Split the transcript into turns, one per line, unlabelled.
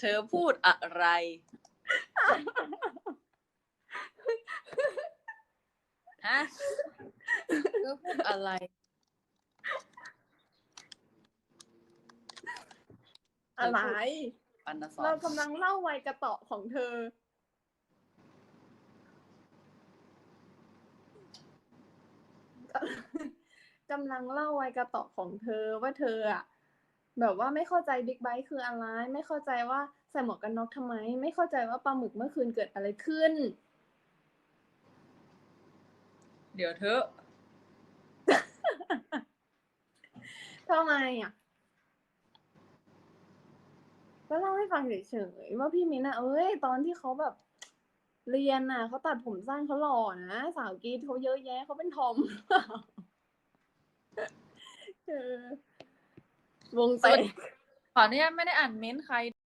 เธอพูดอะไร ฮะ เธอพูดอะไร
อะไร
ปันนสอ
เรา
น
กำลังเล่าวัยกระเตาะของเธอ กำลังเล่าวัยกระเตาะของเธอว่าเธออะ แบบว่าไม่เข้าใจบิ๊กไบค์คืออะไร ไม่เข้าใจว่าใส่หมวกกันน็อกทำไม ไม่เข้าใจว่าปลาหมึกเมื่อคืนเกิดอะไรขึ้น
เดี๋ยวเธอะ
ทำไมอะ ก็เล่าให้ฟังเฉยๆว่าพี่มิ้นท์อะเอ้ย ตอนที่เขาแบบ เรียนน่ะเขาตัดผมสั้นเขาหล่อนะสาวกรีดเขาเยอะแยะเขาเป็นทอมเออ วงแตก
ขออนุญาตไม่ได้อ่านเม้นท์ใคร